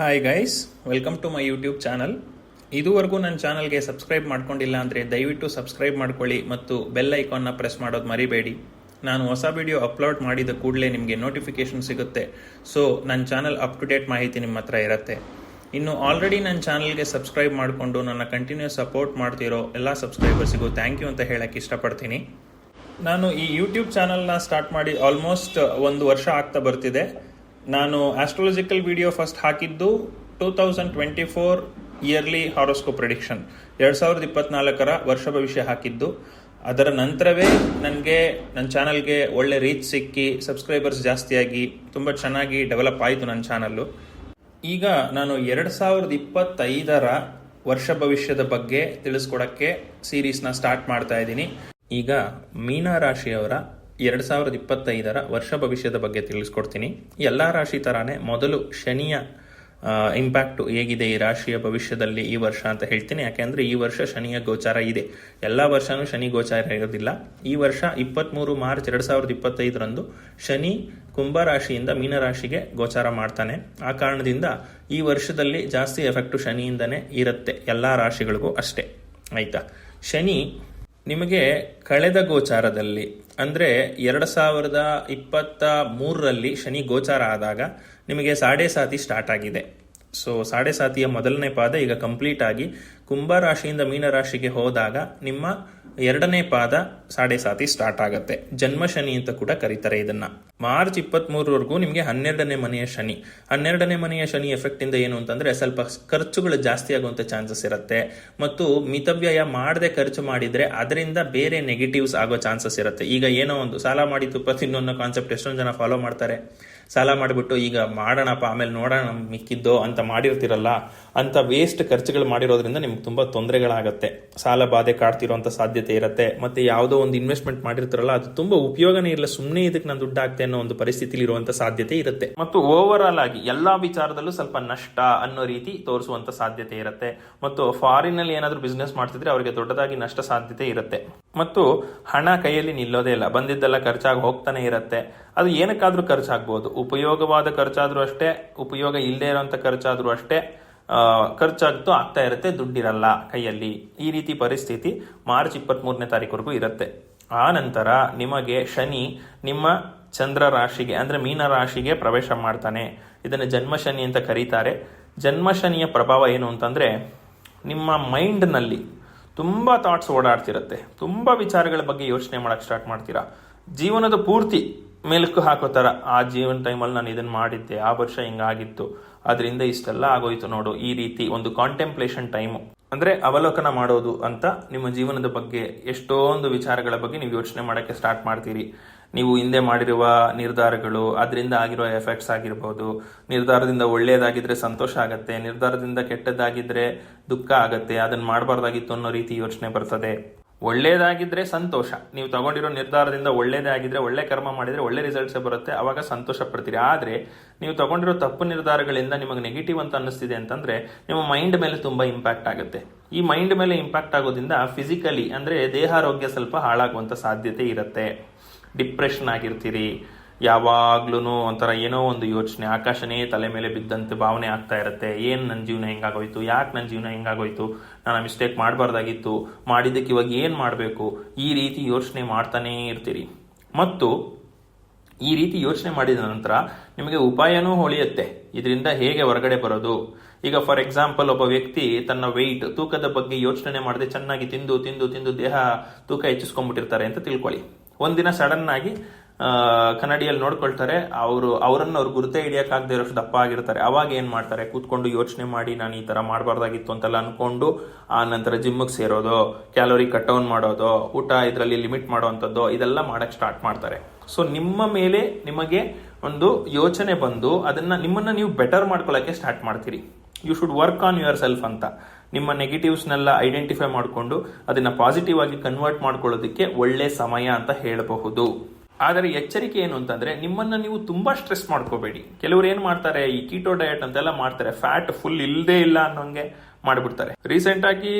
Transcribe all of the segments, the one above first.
Hi guys welcome to my YouTube channel ಇದುವರೆಗೂ ನನ್ನ ಚಾನಲ್ಗೆ ಸಬ್ಸ್ಕ್ರೈಬ್ ಮಾಡ್ಕೊಂಡಿಲ್ಲ ಅಂದರೆ ದಯವಿಟ್ಟು ಸಬ್ಸ್ಕ್ರೈಬ್ ಮಾಡ್ಕೊಳ್ಳಿ ಮತ್ತು ಬೆಲ್ ಐಕಾನ್ನ ಪ್ರೆಸ್ ಮಾಡೋದು ಮರಿಬೇಡಿ. ನಾನು ಹೊಸ ವಿಡಿಯೋ ಅಪ್ಲೋಡ್ ಮಾಡಿದ ಕೂಡಲೇ ನಿಮಗೆ ನೋಟಿಫಿಕೇಶನ್ ಸಿಗುತ್ತೆ. ಸೊ ನನ್ನ ಚಾನಲ್ ಅಪ್ ಟು ಡೇಟ್ ಮಾಹಿತಿ ನಿಮ್ಮ ಹತ್ರ ಇರುತ್ತೆ. ಇನ್ನು ಆಲ್ರೆಡಿ ನನ್ನ ಚಾನಲ್ಗೆ ಸಬ್ಸ್ಕ್ರೈಬ್ ಮಾಡಿಕೊಂಡು ನನ್ನ ಕಂಟಿನ್ಯೂಸ್ ಸಪೋರ್ಟ್ ಮಾಡ್ತಿರೋ ಎಲ್ಲ ಸಬ್ಸ್ಕ್ರೈಬರ್ಸಿಗೂ ಥ್ಯಾಂಕ್ ಯು ಅಂತ ಹೇಳಕ್ಕೆ ಇಷ್ಟಪಡ್ತೀನಿ. ನಾನು ಈ ಯೂಟ್ಯೂಬ್ ಚಾನಲ್ನ ಸ್ಟಾರ್ಟ್ ಮಾಡಿ ಆಲ್ಮೋಸ್ಟ್ ಒಂದು ವರ್ಷ ಆಗ್ತಾ ಬರ್ತಿದೆ. ನಾನು ಆಸ್ಟ್ರಾಲಜಿಕಲ್ ವಿಡಿಯೋ ಫಸ್ಟ್ ಹಾಕಿದ್ದು two thousand twenty four yearly horoscope prediction ಎರಡು ಸಾವಿರದ ಇಪ್ಪತ್ನಾಲ್ಕರ ವರ್ಷ ಭವಿಷ್ಯ ಹಾಕಿದ್ದು. ಅದರ ನಂತರವೇ ನನಗೆ ನನ್ನ ಚಾನಲ್ಗೆ ಒಳ್ಳೆ ರೀಚ್ ಸಿಕ್ಕಿ ಸಬ್ಸ್ಕ್ರೈಬರ್ಸ್ ಜಾಸ್ತಿಯಾಗಿ, ತುಂಬ ಚೆನ್ನಾಗಿ ಡೆವಲಪ್ ಆಯಿತು ನನ್ನ ಚಾನಲ್ಲು ಈಗ ನಾನು ಎರಡು ಸಾವಿರದ ಇಪ್ಪತ್ತೈದರ ವರ್ಷ ಭವಿಷ್ಯದ ಬಗ್ಗೆ ತಿಳಿಸ್ಕೊಡಕ್ಕೆ ಸೀರೀಸ್ನ ಸ್ಟಾರ್ಟ್ ಮಾಡ್ತಾ ಇದ್ದೀನಿ. ಈಗ ಮೀನ ರಾಶಿಯವರ ಎರಡು ಸಾವಿರದ ಇಪ್ಪತ್ತೈದರ ವರ್ಷ ಭವಿಷ್ಯದ ಬಗ್ಗೆ ತಿಳಿಸ್ಕೊಡ್ತೀನಿ. ಎಲ್ಲ ರಾಶಿ ಥರಾನೇ ಮೊದಲು ಶನಿಯ ಇಂಪ್ಯಾಕ್ಟು ಹೇಗಿದೆ ಈ ರಾಶಿಯ ಭವಿಷ್ಯದಲ್ಲಿ ಈ ವರ್ಷ ಅಂತ ಹೇಳ್ತೀನಿ. ಯಾಕೆಂದ್ರೆ ಈ ವರ್ಷ ಶನಿಯ ಗೋಚಾರ ಇದೆ. ಎಲ್ಲ ವರ್ಷನೂ ಶನಿ ಗೋಚಾರ ಇರೋದಿಲ್ಲ. ಈ ವರ್ಷ ಇಪ್ಪತ್ತ್ಮೂರು ಮಾರ್ಚ್ ಎರಡು ಸಾವಿರದ ಇಪ್ಪತ್ತೈದರಂದು ಶನಿ ಕುಂಭ ರಾಶಿಯಿಂದ ಮೀನ ರಾಶಿಗೆ ಗೋಚಾರ ಮಾಡ್ತಾನೆ. ಆ ಕಾರಣದಿಂದ ಈ ವರ್ಷದಲ್ಲಿ ಜಾಸ್ತಿ ಎಫೆಕ್ಟು ಶನಿಯಿಂದನೇ ಇರುತ್ತೆ. ಎಲ್ಲ ರಾಶಿಗಳಿಗೂ ಅಷ್ಟೇ. ಆಯ್ತಾ? ಶನಿ ನಿಮಗೆ ಕಳೆದ ಗೋಚಾರದಲ್ಲಿ, ಅಂದರೆ ಎರಡು ಸಾವಿರದ ಇಪ್ಪತ್ತ ಮೂರರಲ್ಲಿ ಶನಿ ಗೋಚಾರ ಆದಾಗ ನಿಮಗೆ ಸಾಡೆ ಸಾತಿ ಸ್ಟಾರ್ಟ್ ಆಗಿದೆ. ಸೊ ಸಾಡೆ ಸಾತಿಯ ಮೊದಲನೇ ಪಾದ ಈಗ ಕಂಪ್ಲೀಟ್ ಆಗಿ ಕುಂಭ ರಾಶಿಯಿಂದ ಮೀನ ರಾಶಿಗೆ ಹೋದಾಗ ನಿಮ್ಮ ಎರಡನೇ ಪಾದ ಸಾಡೆ ಸಾತಿ ಸ್ಟಾರ್ಟ್ ಆಗುತ್ತೆ. ಜನ್ಮ ಶನಿ ಅಂತ ಕೂಡ ಕರೀತಾರೆ ಇದನ್ನ. ಮಾರ್ಚ್ ಇಪ್ಪತ್ತ್ ಮೂರವರೆಗೂ ನಿಮಗೆ ಹನ್ನೆರಡನೇ ಮನೆಯ ಶನಿ. ಹನ್ನೆರಡನೇ ಮನೆಯ ಶನಿ ಎಫೆಕ್ಟ್ ಇಂದ ಏನು ಅಂತಂದ್ರೆ ಸ್ವಲ್ಪ ಖರ್ಚುಗಳು ಜಾಸ್ತಿ ಆಗುವಂತ ಚಾನ್ಸಸ್ ಇರುತ್ತೆ. ಮತ್ತು ಮಿತವ್ಯಯ ಮಾಡದೆ ಖರ್ಚು ಮಾಡಿದ್ರೆ ಅದರಿಂದ ಬೇರೆ ನೆಗೆಟಿವ್ಸ್ ಆಗೋ ಚಾನ್ಸಸ್ ಇರುತ್ತೆ. ಈಗ ಏನೋ ಒಂದು ಸಾಲ ಮಾಡಿ ತುಪ್ಪ ತಿನ್ನೋ ಅನ್ನೋ ಕಾನ್ಸೆಪ್ಟ್ ಎಷ್ಟೊಂದು ಜನ ಫಾಲೋ ಮಾಡ್ತಾರೆ. ಸಾಲ ಮಾಡಿಬಿಟ್ಟು ಈಗ ಮಾಡೋಣಪ್ಪ, ಆಮೇಲೆ ನೋಡೋಣ ಮಿಕ್ಕಿದ್ದೋ ಅಂತ ಮಾಡಿರ್ತಿರಲ್ಲ, ಅಂತ ವೇಸ್ಟ್ ಖರ್ಚುಗಳು ಮಾಡಿರೋದ್ರಿಂದ ನಿಮ್ಗೆ ತುಂಬ ತೊಂದರೆಗಳಾಗತ್ತೆ. ಸಾಲ ಬಾಧೆ ಕಾಡ್ತಿರೋಂಥ ಸಾಧ್ಯತೆ ಇರುತ್ತೆ. ಮತ್ತೆ ಯಾವುದೋ ಒಂದು ಇನ್ವೆಸ್ಟ್ಮೆಂಟ್ ಮಾಡಿರ್ತಾರಲ್ಲ, ಅದು ತುಂಬ ಉಪಯೋಗನೇ ಇಲ್ಲ. ಸುಮ್ಮನೆ ಇದಕ್ಕೆ ನಾನು ದುಡ್ಡು ಹಾಕ್ತೆ ಅನ್ನೋ ಒಂದು ಪರಿಸ್ಥಿತಿಲಿ ಇರುವಂತ ಸಾಧ್ಯತೆ ಇರುತ್ತೆ. ಮತ್ತು ಓವರ್ ಆಲ್ ಆಗಿ ಎಲ್ಲಾ ವಿಚಾರದಲ್ಲೂ ಸ್ವಲ್ಪ ನಷ್ಟ ಅನ್ನೋ ರೀತಿ ತೋರಿಸುವಂತ ಸಾಧ್ಯತೆ ಇರುತ್ತೆ. ಮತ್ತು ಫಾರಿನ್ ಅಲ್ಲಿ ಏನಾದರೂ ಬಿಸ್ನೆಸ್ ಮಾಡ್ತಿದ್ರೆ ಅವರಿಗೆ ದೊಡ್ಡದಾಗಿ ನಷ್ಟ ಸಾಧ್ಯತೆ ಇರುತ್ತೆ. ಮತ್ತು ಹಣ ಕೈಯಲ್ಲಿ ನಿಲ್ಲೋದೇ ಇಲ್ಲ. ಬಂದಿದ್ದೆಲ್ಲ ಖರ್ಚಾಗಿ ಹೋಗ್ತಾನೆ ಇರುತ್ತೆ. ಅದು ಏನಕ್ಕಾದ್ರೂ ಖರ್ಚಾಗ್ಬೋದು. ಉಪಯೋಗವಾದ ಖರ್ಚಾದ್ರೂ ಅಷ್ಟೇ, ಉಪಯೋಗ ಇಲ್ಲದೆ ಇರೋಂಥ ಖರ್ಚಾದ್ರೂ ಅಷ್ಟೇ. ಖರ್ಚಾಗ್ತೂ ಆಗ್ತಾ ಇರುತ್ತೆ, ದುಡ್ಡಿರಲ್ಲ ಕೈಯಲ್ಲಿ. ಈ ರೀತಿ ಪರಿಸ್ಥಿತಿ ಮಾರ್ಚ್ ಇಪ್ಪತ್ತ್ಮೂರನೇ ತಾರೀಕುವರೆಗೂ ಇರುತ್ತೆ. ಆ ನಂತರ ನಿಮಗೆ ಶನಿ ನಿಮ್ಮ ಚಂದ್ರ ರಾಶಿಗೆ, ಅಂದರೆ ಮೀನ ರಾಶಿಗೆ ಪ್ರವೇಶ ಮಾಡ್ತಾನೆ. ಇದನ್ನು ಜನ್ಮ ಶನಿ ಅಂತ ಕರೀತಾರೆ. ಜನ್ಮ ಶನಿಯ ಪ್ರಭಾವ ಏನು ಅಂತಂದರೆ, ನಿಮ್ಮ ಮೈಂಡ್ನಲ್ಲಿ ತುಂಬ ಥಾಟ್ಸ್ ಓಡಾಡ್ತಿರುತ್ತೆ. ತುಂಬ ವಿಚಾರಗಳ ಬಗ್ಗೆ ಯೋಚನೆ ಮಾಡೋಕ್ಕೆ ಸ್ಟಾರ್ಟ್ ಮಾಡ್ತೀರಾ. ಜೀವನದ ಪೂರ್ತಿ ಮೆಲುಕು ಹಾಕೋ ಥರ. ಆ ಜೀವನ ಟೈಮಲ್ಲಿ ನಾನು ಇದನ್ನು ಮಾಡಿದ್ದೆ. ಆ ವರ್ಷ ಹಿಂಗಾಗಿತ್ತು. ಅದರಿಂದ ಇಷ್ಟೆಲ್ಲ ಆಗೋಯ್ತು ನೋಡು. ಈ ರೀತಿ ಒಂದು ಕಾಂಟೆಂಪ್ಲೇಷನ್ ಟೈಮು ಅಂದರೆ ಅವಲೋಕನ ಮಾಡೋದು ಅಂತ ನಿಮ್ಮ ಜೀವನದ ಬಗ್ಗೆ ಎಷ್ಟೊಂದು ವಿಚಾರಗಳ ಬಗ್ಗೆ ನೀವು ಯೋಚನೆ ಮಾಡೋಕ್ಕೆ ಸ್ಟಾರ್ಟ್ ಮಾಡ್ತೀರಿ. ನೀವು ಹಿಂದೆ ಮಾಡಿರುವ ನಿರ್ಧಾರಗಳು, ಅದರಿಂದ ಆಗಿರೋ ಎಫೆಕ್ಟ್ಸ್ ಆಗಿರ್ಬೋದು. ನಿರ್ಧಾರದಿಂದ ಒಳ್ಳೆಯದಾಗಿದ್ರೆ ಸಂತೋಷ ಆಗುತ್ತೆ. ನಿರ್ಧಾರದಿಂದ ಕೆಟ್ಟದಾಗಿದ್ರೆ ದುಃಖ ಆಗುತ್ತೆ. ಅದನ್ನು ಮಾಡಬಾರ್ದಾಗಿತ್ತು ಅನ್ನೋ ರೀತಿ ಯೋಚನೆ ಬರ್ತದೆ. ಒಳ್ಳೇದಾಗಿದ್ರೆ ಸಂತೋಷ. ನೀವು ತಗೊಂಡಿರೋ ನಿರ್ಧಾರದಿಂದ ಒಳ್ಳೇದೇ ಆಗಿದ್ರೆ, ಒಳ್ಳೆ ಕರ್ಮ ಮಾಡಿದ್ರೆ ಒಳ್ಳೆ ರಿಸಲ್ಟ್ಸ್ ಬರುತ್ತೆ, ಅವಾಗ ಸಂತೋಷ ಪಡ್ತೀರಿ. ಆದ್ರೆ, ನೀವು ತಗೊಂಡಿರೋ ತಪ್ಪು ನಿರ್ಧಾರಗಳಿಂದ ನಿಮಗೆ ನೆಗೆಟಿವ್ ಅಂತ ಅನ್ನಿಸ್ತಿದೆ ಅಂತಂದ್ರೆ, ನಿಮ್ಮ ಮೈಂಡ್ ಮೇಲೆ ತುಂಬಾ ಇಂಪ್ಯಾಕ್ಟ್ ಆಗುತ್ತೆ. ಈ ಮೈಂಡ್ ಮೇಲೆ ಇಂಪ್ಯಾಕ್ಟ್ ಆಗೋದ್ರಿಂದ ಫಿಸಿಕಲಿ ಅಂದ್ರೆ ದೇಹಾರೋಗ್ಯ ಸ್ವಲ್ಪ ಹಾಳಾಗುವಂತ ಸಾಧ್ಯತೆ ಇರುತ್ತೆ. ಡಿಪ್ರೆಷನ್ ಆಗಿರ್ತೀರಿ ಯಾವಾಗ್ಲೂ ಒಂಥರ ಏನೋ ಒಂದು ಯೋಚನೆ, ಆಕಾಶನೇ ತಲೆ ಮೇಲೆ ಬಿದ್ದಂತೆ ಭಾವನೆ ಆಗ್ತಾ ಇರುತ್ತೆ. ಏನು ನನ್ನ ಜೀವನ ಹೆಂಗಾಗೋಯ್ತು? ಯಾಕೆ ನನ್ನ ಜೀವನ ಹೆಂಗಾಗೋಯ್ತು? ನಾನು ಮಿಸ್ಟೇಕ್ ಮಾಡಬಾರ್ದಾಗಿತ್ತು. ಮಾಡಿದ್ದಕ್ಕೆ ಇವಾಗ ಏನು ಮಾಡಬೇಕು? ಈ ರೀತಿ ಯೋಚನೆ ಮಾಡ್ತಾನೇ ಇರ್ತೀರಿ. ಮತ್ತು ಈ ರೀತಿ ಯೋಚನೆ ಮಾಡಿದ ನಂತರ ನಿಮಗೆ ಉಪಾಯನೂ ಹೊಳೆಯುತ್ತೆ. ಇದರಿಂದ ಹೇಗೆ ಹೊರಗಡೆ ಬರೋದು? ಈಗ ಫಾರ್ ಎಕ್ಸಾಂಪಲ್ ಒಬ್ಬ ವ್ಯಕ್ತಿ ತನ್ನ ವೆಯ್ಟ್ ತೂಕದ ಬಗ್ಗೆ ಯೋಚನೆ ಮಾಡದೆ ಚೆನ್ನಾಗಿ ತಿಂದು ತಿಂದು ತಿಂದು ದೇಹ ತೂಕ ಹೆಚ್ಚಿಸ್ಕೊಂಡ್ಬಿಟ್ಟಿರ್ತಾರೆ ಅಂತ ತಿಳ್ಕೊಳ್ಳಿ. ಒಂದಿನ ಸಡನ್ ಆಗಿ ಕನ್ನಡಿಯಲ್ಲಿ ನೋಡ್ಕೊಳ್ತಾರೆ, ಅವರು, ಅವರನ್ನು ಅವ್ರು ಗುರುತೇ ಹಿಡಿಯೋಕ್ಕಾಗದೇ ಇರೋಷ್ಟು ದಪ್ಪ ಆಗಿರ್ತಾರೆ. ಅವಾಗ ಏನು ಮಾಡ್ತಾರೆ? ಕೂತ್ಕೊಂಡು ಯೋಚನೆ ಮಾಡಿ, ನಾನು ಈ ಥರ ಮಾಡಬಾರ್ದಾಗಿತ್ತು ಅಂತೆಲ್ಲ ಅನ್ಕೊಂಡು, ಆ ನಂತರ ಜಿಮ್ಮಿಗೆ ಸೇರೋದು, ಕ್ಯಾಲೋರಿ ಕಟ್ ಡೌನ್ ಮಾಡೋದು, ಊಟ ಇದರಲ್ಲಿ ಲಿಮಿಟ್ ಮಾಡೋವಂಥದ್ದು ಇದೆಲ್ಲ ಮಾಡಕ್ಕೆ ಸ್ಟಾರ್ಟ್ ಮಾಡ್ತಾರೆ. ಸೊ, ನಿಮ್ಮ ಮೇಲೆ ನಿಮಗೆ ಒಂದು ಯೋಚನೆ ಬಂದು, ಅದನ್ನ ನಿಮ್ಮನ್ನ ನೀವು ಬೆಟರ್ ಮಾಡ್ಕೊಳ್ಳೋಕ್ಕೆ ಸ್ಟಾರ್ಟ್ ಮಾಡ್ತೀರಿ. You should work on your self ಅಂತ. ನಿಮ್ಮ ನೆಗೆಟಿವ್ಸ್ನೆಲ್ಲ ಐಡೆಂಟಿಫೈ ಮಾಡಿಕೊಂಡು, ಅದನ್ನ ಪಾಸಿಟಿವ್ ಆಗಿ ಕನ್ವರ್ಟ್ ಮಾಡ್ಕೊಳ್ಳೋದಕ್ಕೆ ಒಳ್ಳೆ ಸಮಯ ಅಂತ ಹೇಳಬಹುದು. ಆದರೆ ಎಚ್ಚರಿಕೆ ಏನು ಅಂತಂದ್ರೆ ನಿಮ್ಮನ್ನ ನೀವು ತುಂಬಾ ಸ್ಟ್ರೆಸ್ ಮಾಡ್ಕೋಬೇಡಿ. ಕೆಲವರು ಏನ್ ಮಾಡ್ತಾರೆ, ಈ ಕೀಟೋ ಡಯಟ್ ಅಂತೆಲ್ಲ ಮಾಡ್ತಾರೆ ಫ್ಯಾಟ್ ಫುಲ್ ಇಲ್ಲದೇ ಇಲ್ಲ ಅನ್ನೋಂಗೆ ಮಾಡಿಬಿಡ್ತಾರೆ. ರೀಸೆಂಟ್ ಆಗಿ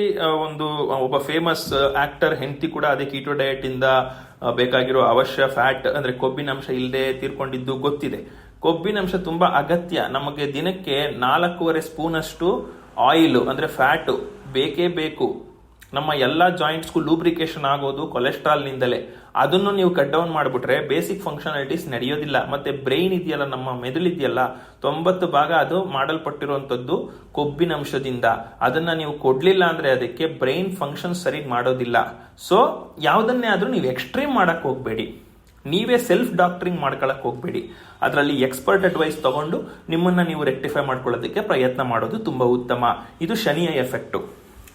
ಒಂದು ಒಬ್ಬ ಫೇಮಸ್ ಆಕ್ಟರ್ ಹೆಂಡತಿ ಕೂಡ ಅದೇ ಕೀಟೋ ಡಯಟ್ ಇಂದ ಬೇಕಾಗಿರೋ ಅವಶ್ಯ ಫ್ಯಾಟ್ ಅಂದ್ರೆ ಕೊಬ್ಬಿನ ಅಂಶ ಇಲ್ಲದೆ ತೀರ್ಕೊಂಡಿದ್ದು ಗೊತ್ತಿದೆ. ಕೊಬ್ಬಿನಂಶ ತುಂಬಾ ಅಗತ್ಯ. ನಮಗೆ ದಿನಕ್ಕೆ ನಾಲ್ಕೂವರೆ ಸ್ಪೂನ್ ಅಷ್ಟು ಆಯಿಲ್ ಅಂದ್ರೆ ಫ್ಯಾಟ್ ಬೇಕೇ ಬೇಕು. ನಮ್ಮ ಎಲ್ಲ ಜಾಯಿಂಟ್ಸ್ಗೂ ಲೂಬ್ರಿಕೇಶನ್ ಆಗೋದು ಕೊಲೆಸ್ಟ್ರಾಲ್ನಿಂದಲೇ ಅದನ್ನು ನೀವು ಕಟ್ ಡೌನ್ ಮಾಡಿಬಿಟ್ರೆ ಬೇಸಿಕ್ ಫಂಕ್ಷನಾಲಿಟೀಸ್ ನಡೆಯೋದಿಲ್ಲ. ಮತ್ತೆ ಬ್ರೈನ್ ಇದೆಯಲ್ಲ, ನಮ್ಮ ಮೆದುಳಿದೆಯಲ್ಲ ತೊಂಬತ್ತು ಭಾಗ ಅದು ಮಾಡಲ್ಪಟ್ಟಿರುವಂಥದ್ದು ಕೊಬ್ಬಿನ ಅಂಶದಿಂದ. ಅದನ್ನ ನೀವು ಕೊಡ್ಲಿಲ್ಲ ಅಂದ್ರೆ ಅದಕ್ಕೆ ಬ್ರೈನ್ ಫಂಕ್ಷನ್ ಸರಿ ಮಾಡೋದಿಲ್ಲ. ಸೊ ಯಾವುದನ್ನೇ ಆದ್ರೂ ನೀವು ಎಕ್ಸ್ಟ್ರೀಮ್ ಮಾಡಕ್ ಹೋಗಬೇಡಿ. ನೀವೇ ಸೆಲ್ಫ್ ಡಾಕ್ಟರಿಂಗ್ ಮಾಡ್ಕೊಳಕ್ ಹೋಗ್ಬೇಡಿ. ಅದರಲ್ಲಿ ಎಕ್ಸ್ಪರ್ಟ್ ಅಡ್ವೈಸ್ ತಗೊಂಡು ನಿಮ್ಮನ್ನ ನೀವು ರೆಕ್ಟಿಫೈ ಮಾಡ್ಕೊಳ್ಳೋದಕ್ಕೆ ಪ್ರಯತ್ನ ಮಾಡೋದು ತುಂಬಾ ಉತ್ತಮ. ಇದು ಶನಿಯ ಎಫೆಕ್ಟು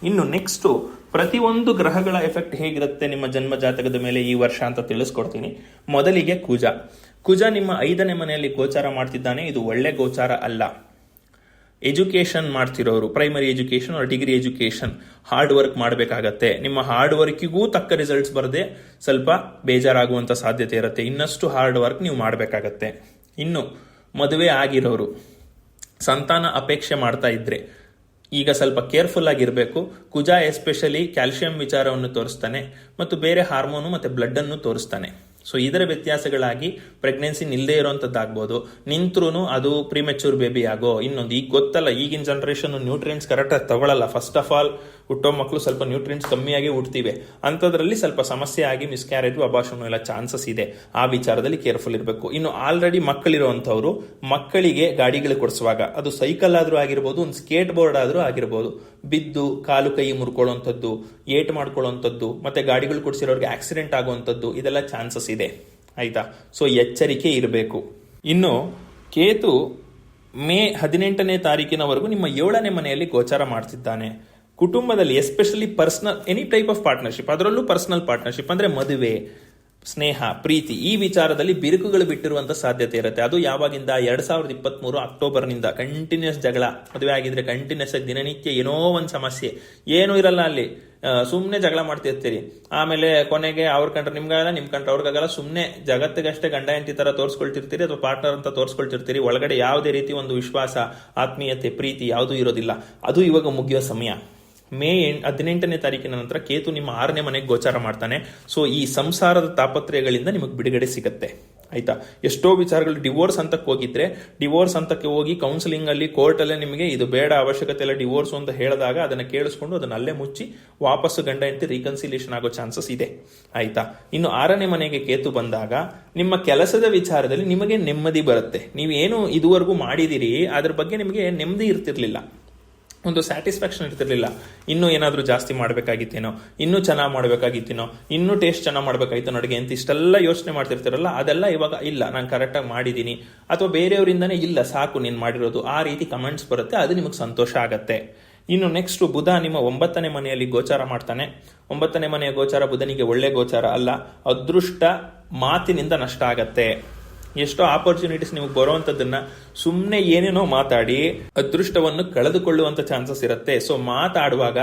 ಇನ್ನು ನೆಕ್ಸ್ಟು ಪ್ರತಿಯೊಂದು ಗ್ರಹಗಳ ಎಫೆಕ್ಟ್ ಹೇಗಿರುತ್ತೆ ನಿಮ್ಮ ಜನ್ಮ ಜಾತಕದ ಮೇಲೆ ಈ ವರ್ಷ ಅಂತ ತಿಳಿಸ್ಕೊಡ್ತೀನಿ. ಮೊದಲಿಗೆ ಕುಜ. ಕುಜ ನಿಮ್ಮ ಐದನೇ ಮನೆಯಲ್ಲಿ ಗೋಚಾರ ಮಾಡ್ತಿದ್ದಾನೆ. ಇದು ಒಳ್ಳೆ ಗೋಚಾರ ಅಲ್ಲ. Education ಮಾಡ್ತಿರೋರು primary education or degree education hard work ಮಾಡಬೇಕಾಗತ್ತೆ. ನಿಮ್ಮ ಹಾರ್ಡ್ ವರ್ಕಿಗೂ ತಕ್ಕ ರಿಸಲ್ಟ್ಸ್ ಬರದೆ ಸ್ವಲ್ಪ ಬೇಜಾರಾಗುವಂತ ಸಾಧ್ಯತೆ ಇರುತ್ತೆ. ಇನ್ನಷ್ಟು ಹಾರ್ಡ್ ವರ್ಕ್ ನೀವು ಮಾಡಬೇಕಾಗತ್ತೆ. ಇನ್ನು ಮದುವೆ ಆಗಿರೋರು, ಸಂತಾನ ಅಪೇಕ್ಷೆ ಮಾಡ್ತಾ ಇದ್ರೆ ಈಗ ಸ್ವಲ್ಪ ಕೇರ್ಫುಲ್ ಆಗಿರಬೇಕು. ಕುಜ ಎಸ್ಪೆಷಲಿ ಕ್ಯಾಲ್ಸಿಯಂ ವಿಚಾರವನ್ನು ತೋರಿಸ್ತಾನೆ ಮತ್ತು ಬೇರೆ ಹಾರ್ಮೋನು ಮತ್ತು ಬ್ಲಡ್ ಅನ್ನು ತೋರಿಸ್ತಾನೆ. ಸೊ ಇದರ ವ್ಯತ್ಯಾಸಗಳಾಗಿ ಪ್ರೆಗ್ನೆನ್ಸಿ ನಿಲ್ಲದೆ ಇರೋಂಥದ್ದಾಗ್ಬೋದು. ನಿಂತ್ರೂ ಅದು ಪ್ರಿಮೆಚೂರ್ ಬೇಬಿ ಆಗೋ. ಇನ್ನೊಂದು ಈಗ ಗೊತ್ತಲ್ಲ, ಈಗಿನ ಜನರೇಷನ್ ನ್ಯೂಟ್ರಿಯೆಂಟ್ಸ್ ಕರೆಕ್ಟಾಗಿ ತಗೊಳ್ಳಲ್ಲ ಫಸ್ಟ್ ಆಫ್ ಆಲ್ ಹುಟ್ಟೋ ಮಕ್ಕಳು ಸ್ವಲ್ಪ ನ್ಯೂಟ್ರಿಯೆಂಟ್ಸ್ ಕಮ್ಮಿಯಾಗಿ ಹುಡ್ತಿವೆ ಅಂಥದ್ರಲ್ಲಿ ಸ್ವಲ್ಪ ಸಮಸ್ಯೆ ಆಗಿ ಮಿಸ್ಕ್ಯಾರೇಜು ಅಬಾಷನ್ ಎಲ್ಲ ಚಾನ್ಸಸ್ ಇದೆ. ಆ ವಿಚಾರದಲ್ಲಿ ಕೇರ್ಫುಲ್ ಇರಬೇಕು. ಇನ್ನು ಆಲ್ರೆಡಿ ಮಕ್ಕಳಿರುವಂಥವ್ರು ಮಕ್ಕಳಿಗೆ ಗಾಡಿಗಳು ಕೊಡಿಸುವಾಗ ಅದು ಸೈಕಲ್ ಆದರೂ ಆಗಿರ್ಬೋದು, ಒಂದು ಸ್ಕೇಟ್ ಬೋರ್ಡ್ ಆದರೂ ಆಗಿರ್ಬೋದು. ಬಿದ್ದು ಕಾಲು ಕೈ ಮುರ್ಕೊಳ್ಳುವಂಥದ್ದು, ಏಟ್ ಮಾಡ್ಕೊಳ್ಳುವಂಥದ್ದು, ಮತ್ತೆ ಗಾಡಿಗಳು ಕೊಡಿಸಿರೋರಿಗೆ ಆಕ್ಸಿಡೆಂಟ್ ಆಗುವಂಥದ್ದು, ಇದೆಲ್ಲ ಚಾನ್ಸಸ್ ಇದೆ. ಆಯಿತಾ? ಸೊ ಎಚ್ಚರಿಕೆ ಇರಬೇಕು. ಇನ್ನು ಕೇತು ಮೇ ಹದಿನೆಂಟನೇ ತಾರೀಕಿನವರೆಗೂ ನಿಮ್ಮ ಏಳನೇ ಮನೆಯಲ್ಲಿ ಗೋಚಾರ ಮಾಡ್ತಿದ್ದಾನೆ. ಕುಟುಂಬದಲ್ಲಿ especially personal any type of partnership ಅದರಲ್ಲೂ ಪರ್ಸನಲ್ ಪಾರ್ಟ್ನರ್ಶಿಪ್ ಅಂದ್ರೆ ಮದುವೆ, ಸ್ನೇಹ, ಪ್ರೀತಿ, ಈ ವಿಚಾರದಲ್ಲಿ ಬಿರುಕುಗಳು ಬಿಟ್ಟಿರುವಂತ ಸಾಧ್ಯತೆ ಇರುತ್ತೆ. ಅದು ಯಾವಾಗಿಂದ? ಎರಡ್ ಸಾವಿರದ ಇಪ್ಪತ್ತ್ ಮೂರು ಅಕ್ಟೋಬರ್ನಿಂದ. ಕಂಟಿನ್ಯೂಸ್ ಜಗಳ, ಮದುವೆ ಆಗಿದ್ರೆ ಕಂಟಿನ್ಯೂಸ್ ಆಗಿ ದಿನನಿತ್ಯ ಏನೋ ಒಂದು ಸಮಸ್ಯೆ. ಏನೂ ಇರಲ್ಲ ಅಲ್ಲಿ. ಸುಮ್ಮನೆ ಜಗಳ ಮಾಡ್ತಿರ್ತೀರಿ ಆಮೇಲೆ ಕೊನೆಗೆ ಅವ್ರ ಕಂಡ್ರೆ ನಿಮ್ಗಾಗಲ್ಲ, ನಿಮ್ ಕಂಡ್ರೆ ಅವ್ರಿಗಾಗಲ್ಲ ಸುಮ್ಮನೆ ಜಗತ್ತಿಗಷ್ಟೇ ಗಂಡ ಹೆಂಡತಿ ತರ ತೋರಿಸ್ಕೊಳ್ತಿರ್ತೀರಿ ಅಥವಾ ಪಾರ್ಟ್ನರ್ ಅಂತ ತೋರಿಸ್ಕೊಳ್ತಿರ್ತೀರಿ. ಒಳಗಡೆ ಯಾವುದೇ ರೀತಿ ಒಂದು ವಿಶ್ವಾಸ, ಆತ್ಮೀಯತೆ, ಪ್ರೀತಿ ಯಾವುದೂ ಇರೋದಿಲ್ಲ. ಅದು ಇವಾಗ ಮುಗಿಯೋ ಸಮಯ. ಮೇ ಎಂಟ್, ಹದಿನೆಂಟನೇ ತಾರೀಕಿನ ನಂತರ ಕೇತು ನಿಮ್ಮ ಆರನೇ ಮನೆಗೆ ಗೋಚಾರ ಮಾಡ್ತಾನೆ. ಸೊ ಈ ಸಂಸಾರದ ತಾಪತ್ರಯಗಳಿಂದ ನಿಮಗೆ ಬಿಡುಗಡೆ ಸಿಗುತ್ತೆ. ಆಯ್ತಾ? ಎಷ್ಟೋ ವಿಚಾರಗಳು, ಡಿವೋರ್ಸ್ ಹಂತಕ್ಕೆ ಹೋಗಿದ್ರೆ, ಡಿವೋರ್ಸ್ ಹಂತಕ್ಕೆ ಹೋಗಿ ಕೌನ್ಸಿಲಿಂಗ್ ಅಲ್ಲಿ ಕೋರ್ಟ್ ಅಲ್ಲೇ ನಿಮಗೆ ಇದು ಬೇಡ, ಅವಶ್ಯಕತೆ ಇಲ್ಲ, ಡಿವೋರ್ಸ್ ಅಂತ ಹೇಳಿದಾಗ ಅದನ್ನ ಕೇಳಿಸ್ಕೊಂಡು ಅದನ್ನ ಅಲ್ಲೇ ಮುಚ್ಚಿ ವಾಪಸ್ಸು ಗಂಡ ಹೆಂಡತಿ ರೀಕನ್ಸಿಲೇಷನ್ ಆಗೋ ಚಾನ್ಸಸ್ ಇದೆ. ಆಯ್ತಾ? ಇನ್ನು ಆರನೇ ಮನೆಗೆ ಕೇತು ಬಂದಾಗ ನಿಮ್ಮ ಕೆಲಸದ ವಿಚಾರದಲ್ಲಿ ನಿಮಗೆ ನೆಮ್ಮದಿ ಬರುತ್ತೆ. ನೀವೇನು ಇದುವರೆಗೂ ಮಾಡಿದಿರಿ ಅದ್ರ ಬಗ್ಗೆ ನಿಮಗೆ ನೆಮ್ಮದಿ ಇರ್ತಿರ್ಲಿಲ್ಲ. ಒಂದು ಸ್ಯಾಟಿಸ್ಫ್ಯಾಕ್ಷನ್ ಇರ್ತಿರ್ಲಿಲ್ಲ. ಇನ್ನೂ ಏನಾದರೂ ಜಾಸ್ತಿ ಮಾಡಬೇಕಾಗಿತ್ತೇನೋ, ಇನ್ನೂ ಚೆನ್ನಾಗಿ ಮಾಡಬೇಕಾಗಿತ್ತೇನೋ, ಇನ್ನೂ ಟೇಸ್ಟ್ ಚೆನ್ನಾಗಿ ಮಾಡಬೇಕಾಗಿತ್ತು ಅಡುಗೆ ಅಂತ ಇಷ್ಟೆಲ್ಲ ಯೋಚನೆ ಮಾಡ್ತಿರ್ತಾರಲ್ಲ, ಅದೆಲ್ಲ ಇವಾಗ ಇಲ್ಲ. ನಾನು ಕರೆಕ್ಟಾಗಿ ಮಾಡಿದ್ದೀನಿ ಅಥವಾ ಬೇರೆಯವರಿಂದನೇ ಇಲ್ಲ, ಸಾಕು ನೀನು ಮಾಡಿರೋದು. ಆ ರೀತಿ ಕಮೆಂಟ್ಸ್ ಬರುತ್ತೆ, ಅದು ನಿಮಗೆ ಸಂತೋಷ ಆಗುತ್ತೆ. ಇನ್ನು ನೆಕ್ಸ್ಟ್ ಬುಧ ನಿಮ್ಮ ಒಂಬತ್ತನೇ ಮನೆಯಲ್ಲಿ ಗೋಚಾರ ಮಾಡ್ತಾನೆ. ಒಂಬತ್ತನೇ ಮನೆಯ ಗೋಚಾರ ಬುಧನಿಗೆ ಒಳ್ಳೆ ಗೋಚಾರ ಅಲ್ಲ. ಅದೃಷ್ಟ ಮಾತಿನಿಂದ ನಷ್ಟ ಆಗತ್ತೆ. ಎಷ್ಟೋ ಆಪರ್ಚುನಿಟೀಸ್ ನಿಮಗೆ ಬರುವಂತದನ್ನ ಸುಮ್ಮನೆ ಏನೇನೋ ಮಾತಾಡಿ ಅದೃಷ್ಟವನ್ನು ಕಳೆದುಕೊಳ್ಳುವಂತ ಚಾನ್ಸಸ್ ಇರುತ್ತೆ. ಸೊ ಮಾತಾಡುವಾಗ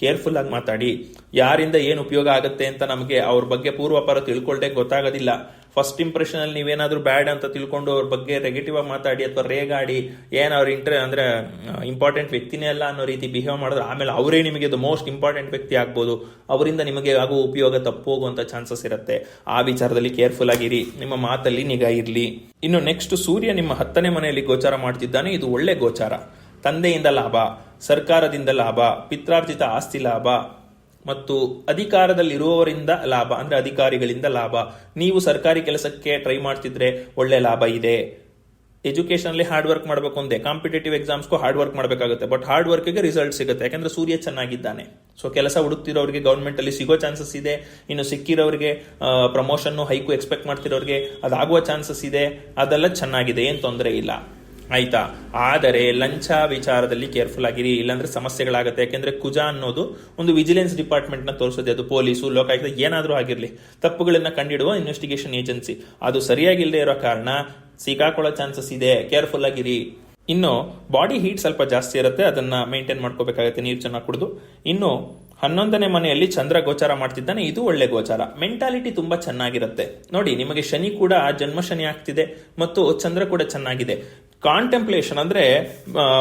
ಕೇರ್ಫುಲ್ ಆಗಿ ಮಾತಾಡಿ. ಯಾರಿಂದ ಏನು ಉಪಯೋಗ ಆಗುತ್ತೆ ಅಂತ ನಮಗೆ ಅವ್ರ ಬಗ್ಗೆ ಪೂರ್ವಾಪರ ತಿಳ್ಕೊಳ್ದೆ ಗೊತ್ತಾಗೋದಿಲ್ಲ. ಫಸ್ಟ್ ಇಂಪ್ರೆಷನ್ ಅಲ್ಲಿ ನೀವೇನಾದ್ರೂ ಬ್ಯಾಡ್ ಅಂತ ತಿಳ್ಕೊಂಡು ಅವ್ರ ಬಗ್ಗೆ ನೆಗೆಟಿವ್ ಆಗಿ ಮಾತಾಡಿ ಅಥವಾ ರೇಗಾಡಿ ಏನ್ ಅವ್ರ ಇಂಟ್ರೆ ಅಂದ್ರೆ ಇಂಪಾರ್ಟೆಂಟ್ ವ್ಯಕ್ತಿನೇ ಅಲ್ಲ ಅನ್ನೋ ರೀತಿ ಬಿಹೇವ್ ಮಾಡಿದ್ರೆ ಆಮೇಲೆ ಅವರೇ ನಿಮಗೆ ದ ಮೋಸ್ಟ್ ಇಂಪಾರ್ಟೆಂಟ್ ವ್ಯಕ್ತಿ ಆಗ್ಬೋದು. ಅವರಿಂದ ನಿಮಗೆ ಆಗೋ ಉಪಯೋಗ ತಪ್ಪು ಹೋಗುವಂತ ಚಾನ್ಸಸ್ ಇರುತ್ತೆ. ಆ ವಿಚಾರದಲ್ಲಿ ಕೇರ್ಫುಲ್ ಆಗಿರಿ. ನಿಮ್ಮ ಮಾತಲ್ಲಿ ನಿಗಾ ಇರಲಿ. ಇನ್ನು ನೆಕ್ಸ್ಟ್ ಸೂರ್ಯ ನಿಮ್ಮ ಹತ್ತನೇ ಮನೆಯಲ್ಲಿ ಗೋಚಾರ ಮಾಡ್ತಿದ್ದಾನೆ. ಇದು ಒಳ್ಳೆ ಗೋಚಾರ. ತಂದೆಯಿಂದ ಲಾಭ, ಸರ್ಕಾರದಿಂದ ಲಾಭ, ಪಿತ್ರಾರ್ಜಿತ ಆಸ್ತಿ ಲಾಭ ಮತ್ತು ಅಧಿಕಾರದಲ್ಲಿರುವವರಿಂದ ಲಾಭ, ಅಂದ್ರೆ ಅಧಿಕಾರಿಗಳಿಂದ ಲಾಭ. ನೀವು ಸರ್ಕಾರಿ ಕೆಲಸಕ್ಕೆ ಟ್ರೈ ಮಾಡ್ತಿದ್ರೆ ಒಳ್ಳೆ ಲಾಭ ಇದೆ. ಎಜುಕೇಶನ್ ಅಲ್ಲಿ ಹಾರ್ಡ್ ವರ್ಕ್ ಮಾಡಬೇಕು ಅಂದೆ ಕಾಂಪಿಟೇಟಿವ್ ಎಕ್ಸಾಮ್ಸ್ಗೂ ಹಾರ್ಡ್ ವರ್ಕ್ ಮಾಡಬೇಕಾಗುತ್ತೆ. ಬಟ್ ಹಾರ್ಡ್ ವರ್ಕ್ಗೆ ರಿಸಲ್ಟ್ ಸಿಗುತ್ತೆ. ಯಾಕಂದ್ರೆ ಸೂರ್ಯ ಚೆನ್ನಾಗಿದ್ದಾನೆ. ಸೊ ಕೆಲಸ ಹುಡುಕ್ತಿರೋರಿಗೆ ಗೌರ್ಮೆಂಟ್ ಅಲ್ಲಿ ಸಿಗೋ ಚಾನ್ಸಸ್ ಇದೆ. ಇನ್ನು ಸಿಕ್ಕಿರೋರಿಗೆ ಪ್ರಮೋಷನ್ ಹೈಕು ಎಕ್ಸ್ಪೆಕ್ಟ್ ಮಾಡ್ತಿರೋರಿಗೆ ಅದಾಗುವ ಚಾನ್ಸಸ್ ಇದೆ. ಅದೆಲ್ಲ ಚೆನ್ನಾಗಿದೆ. ಏನು ತೊಂದರೆ ಇಲ್ಲ. ಆಯ್ತಾ? ಆದರೆ ಲಂಚ ವಿಚಾರದಲ್ಲಿ ಕೇರ್ಫುಲ್ ಆಗಿರಿ, ಇಲ್ಲಾಂದ್ರೆ ಸಮಸ್ಯೆಗಳಾಗುತ್ತೆ. ಯಾಕೆಂದ್ರೆ ಕುಜ ಅನ್ನೋದು ಒಂದು ವಿಜಿಲೆನ್ಸ್ ಡಿಪಾರ್ಟ್ಮೆಂಟ್ನ ತೋರಿಸೋದು. ಅದು ಪೊಲೀಸು, ಲೋಕಾಯುಕ್ತ, ಏನಾದರೂ ಆಗಿರಲಿ. ತಪ್ಪುಗಳನ್ನ ಕಂಡಿಡುವ ಇನ್ವೆಸ್ಟಿಗೇಷನ್ ಏಜೆನ್ಸಿ ಅದು ಸರಿಯಾಗಿಲ್ಲದೆ ಇರೋ ಕಾರಣ ಸಿಕ್ಕಾಕೊಳ್ಳೋ ಚಾನ್ಸಸ್ ಇದೆ. ಕೇರ್ಫುಲ್ ಆಗಿರಿ. ಇನ್ನು ಬಾಡಿ ಹೀಟ್ ಸ್ವಲ್ಪ ಜಾಸ್ತಿ ಇರುತ್ತೆ. ಅದನ್ನ ಮೇಂಟೈನ್ ಮಾಡ್ಕೋಬೇಕಾಗುತ್ತೆ. ನೀರು ಚೆನ್ನಾಗಿ ಕುಡಿದು. ಇನ್ನು, ಹನ್ನೊಂದನೇ ಮನೆಯಲ್ಲಿ ಚಂದ್ರ ಗೋಚಾರ ಮಾಡ್ತಿದ್ದಾನೆ. ಇದು ಒಳ್ಳೆ ಗೋಚಾರ. ಮೆಂಟಾಲಿಟಿ ತುಂಬಾ ಚೆನ್ನಾಗಿರುತ್ತೆ. ನೋಡಿ, ನಿಮಗೆ ಶನಿ ಕೂಡ ಜನ್ಮ ಶನಿ ಆಗ್ತಿದೆ ಮತ್ತು ಚಂದ್ರ ಕೂಡ ಚೆನ್ನಾಗಿದೆ. ಕಾಂಟೆಂಪ್ಲೇಷನ್ ಅಂದ್ರೆ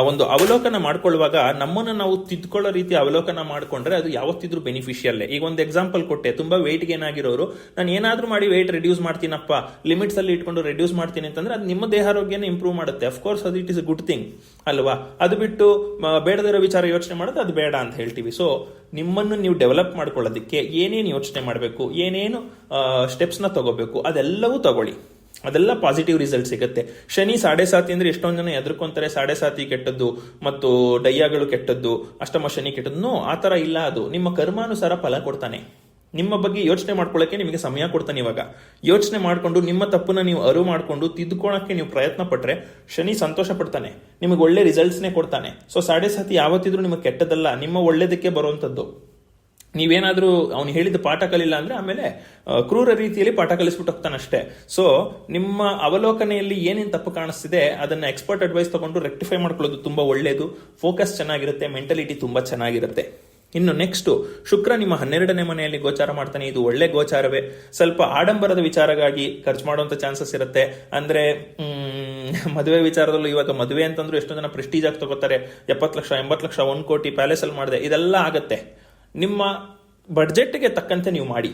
ಒಂದು ಅವಲೋಕನ ಮಾಡ್ಕೊಳ್ಳುವಾಗ ನಮ್ಮನ್ನು ನಾವು ತಿದ್ಕೊಳ್ಳೋ ರೀತಿ ಅವಲೋಕನ ಮಾಡ್ಕೊಂಡ್ರೆ ಅದು ಯಾವತ್ತಿದ್ರೂ ಬೆನಿಫಿಷಿಯಲ್ಲೇ ಈಗ ಒಂದು ಎಕ್ಸಾಂಪಲ್ ಕೊಟ್ಟೆ, ತುಂಬಾ ವೆಯ್ಟ್ ಗೇನ್ ಆಗಿರೋರು, ನಾನು ಏನಾದ್ರೂ ಮಾಡಿ ವೆಯ್ಟ್ ರೆಡ್ಯೂಸ್ ಮಾಡ್ತೀನಪ್ಪ ಲಿಮಿಟ್ಸ್ ಅಲ್ಲಿ ಇಟ್ಕೊಂಡು ರೆಡ್ಯೂಸ್ ಮಾಡ್ತೀನಿ ಅಂತಂದ್ರೆ ಅದು ನಿಮ್ಮ ದೇಹಾರೋಗ್ಯನ ಇಂಪ್ರೂವ್ ಮಾಡುತ್ತೆ. ಅಫ್ಕೋರ್ಸ್ ಅದು ಇಟ್ ಇಸ್ ಗುಡ್ ಥಿಂಗ್ ಅಲ್ವಾ? ಅದು ಬಿಟ್ಟು ಬೇಡದಿರೋ ವಿಚಾರ ಯೋಚನೆ ಮಾಡೋದು, ಅದು ಬೇಡ ಅಂತ ಹೇಳ್ತೀವಿ. ಸೊ ನಿಮ್ಮನ್ನು ನೀವು ಡೆವಲಪ್ ಮಾಡ್ಕೊಳ್ಳೋದಕ್ಕೆ ಏನೇನು ಯೋಚನೆ ಮಾಡಬೇಕು, ಏನೇನು ಸ್ಟೆಪ್ಸ್ನ ತಗೋಬೇಕು, ಅದೆಲ್ಲವೂ ತಗೊಳ್ಳಿ. ಅದೆಲ್ಲ ಪಾಸಿಟಿವ್ ರಿಸಲ್ಟ್ ಸಿಗುತ್ತೆ. ಶನಿ ಸಾಡೆ ಸಾತಿ ಅಂದ್ರೆ ಎಷ್ಟೊಂದು ಜನ ಎದ್ರಕೊಂತಾರೆ ಸಾಡೆ ಸಾತಿ ಕೆಟ್ಟದ್ದು ಮತ್ತು ಡಯ್ಯಾಗಳು ಕೆಟ್ಟದ್ದು, ಅಷ್ಟಮ ಶನಿ ಕೆಟ್ಟದ್ದು. ಆ ಥರ ಇಲ್ಲ ಅದು. ನಿಮ್ಮ ಕರ್ಮಾನುಸಾರ ಫಲ ಕೊಡ್ತಾನೆ. ನಿಮ್ಮ ಬಗ್ಗೆ ಯೋಚನೆ ಮಾಡ್ಕೊಳ್ಳೋಕೆ ನಿಮಗೆ ಸಮಯ ಕೊಡ್ತಾನೆ ಇವಾಗ. ಯೋಚನೆ ಮಾಡಿಕೊಂಡು ನಿಮ್ಮ ತಪ್ಪನ್ನ ನೀವು ಅರಿವು ಮಾಡಿಕೊಂಡು ತಿದ್ದುಕೊಳ್ಳೋಕೆ ನೀವು ಪ್ರಯತ್ನ ಪಟ್ಟರೆ ಶನಿ ಸಂತೋಷ ಪಡ್ತಾನೆ. ನಿಮಗೆ ಒಳ್ಳೆ ರಿಸಲ್ಟ್ಸ್ನೇ ಕೊಡ್ತಾನೆ. ಸೊ ಸಾಡೆ ಸಾತಿ ಯಾವತ್ತಿದ್ರೂ ನಿಮಗೆ ಕೆಟ್ಟದಲ್ಲ ನಿಮ್ಮ ಒಳ್ಳೇದಕ್ಕೆ ಬರುವಂಥದ್ದು. ನೀವೇನಾದ್ರೂ ಅವ್ನು ಹೇಳಿದ ಪಾಠ ಕಲಿಲ್ಲ ಅಂದ್ರೆ ಆಮೇಲೆ ಕ್ರೂರ ರೀತಿಯಲ್ಲಿ ಪಾಠ ಕಲಿಸ್ಬಿಟ್ಟು ಹೋಗ್ತಾನೆ ಅಷ್ಟೇ ಸೊ ನಿಮ್ಮ ಅವಲೋಕನೆಯಲ್ಲಿ ಏನೇನು ತಪ್ಪು ಕಾಣಿಸ್ತಿದೆ, ಅದನ್ನ ಎಕ್ಸ್ಪರ್ಟ್ ಅಡ್ವೈಸ್ ತಗೊಂಡು ರೆಕ್ಟಿಫೈ ಮಾಡ್ಕೊಳ್ಳೋದು ತುಂಬಾ ಒಳ್ಳೆಯದು ಫೋಕಸ್ ಚೆನ್ನಾಗಿರುತ್ತೆ ಮೆಂಟಲಿಟಿ ತುಂಬಾ ಚೆನ್ನಾಗಿರುತ್ತೆ. ಇನ್ನು ನೆಕ್ಸ್ಟ್ ಶುಕ್ರ ನಿಮ್ಮ ಹನ್ನೆರಡನೇ ಮನೆಯಲ್ಲಿ ಗೋಚಾರ ಮಾಡ್ತಾನೆ. ಇದು ಒಳ್ಳೆ ಗೋಚಾರವೇ. ಸ್ವಲ್ಪ ಆಡಂಬರದ ವಿಚಾರಗಾಗಿ ಖರ್ಚು ಮಾಡುವಂತ ಚಾನ್ಸಸ್ ಇರುತ್ತೆ. ಅಂದ್ರೆ ಮದುವೆ ವಿಚಾರದಲ್ಲೂ ಇವಾಗ ಮದುವೆ ಅಂತಂದ್ರು ಎಷ್ಟೋ ಜನ ಪ್ರೆಸ್ಟೀಜ್ ಆಗಿ ತಗೋತಾರೆ. ಎಪ್ಪತ್ತು ಲಕ್ಷ, ಎಂಬತ್ತು ಲಕ್ಷ, ಒಂದು ಕೋಟಿ ಪ್ಯಾಲೇಸ್ ಅಲ್ಲಿ ಮಾಡಿದೆ. ಇದೆಲ್ಲ ಆಗತ್ತೆ. ನಿಮ್ಮ ಬಡ್ಜೆಟ್ಗೆ ತಕ್ಕಂತೆ ನೀವು ಮಾಡಿ.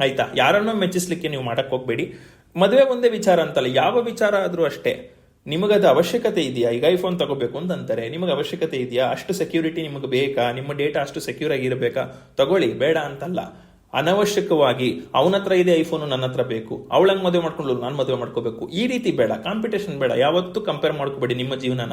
ಆಯ್ತಾ? ಯಾರನ್ನೋ ಮೆಚ್ಚಿಸ್ಲಿಕ್ಕೆ ನೀವು ಮಾಡಕ್ ಹೋಗ್ಬೇಡಿ. ಮದುವೆ ಒಂದೇ ವಿಚಾರ ಅಂತಲ್ಲ, ಯಾವ ವಿಚಾರ ಆದರೂ ಅಷ್ಟೇ. ನಿಮಗದು ಅವಶ್ಯಕತೆ ಇದೆಯಾ? ಈಗ ಐಫೋನ್ ತಗೋಬೇಕು ಅಂತ ಅಂತಾರೆ. ನಿಮಗೆ ಅವಶ್ಯಕತೆ ಇದೆಯಾ? ಅಷ್ಟು ಸೆಕ್ಯೂರಿಟಿ ನಿಮಗೆ ಬೇಕಾ? ನಿಮ್ಮ ಡೇಟಾ ಅಷ್ಟು ಸೆಕ್ಯೂರ್ ಆಗಿರಬೇಕಾ? ತಗೊಳ್ಳಿ, ಬೇಡ ಅಂತಲ್ಲ. ಅನವಶ್ಯಕವಾಗಿ, ಅವನ ಹತ್ರ ಇದೆ ಐಫೋನು ನನ್ನ ಹತ್ರ ಬೇಕು. ಅವಳಂಗ್ ಮದುವೆ ಮಾಡ್ಕೊಂಡು ನಾನು ಮದುವೆ ಮಾಡ್ಕೋಬೇಕು. ಈ ರೀತಿ ಬೇಡ. ಕಾಂಪಿಟೇಷನ್ ಬೇಡ. ಯಾವತ್ತೂ ಕಂಪೇರ್ ಮಾಡ್ಕೋಬೇಡಿ ನಿಮ್ಮ ಜೀವನನ.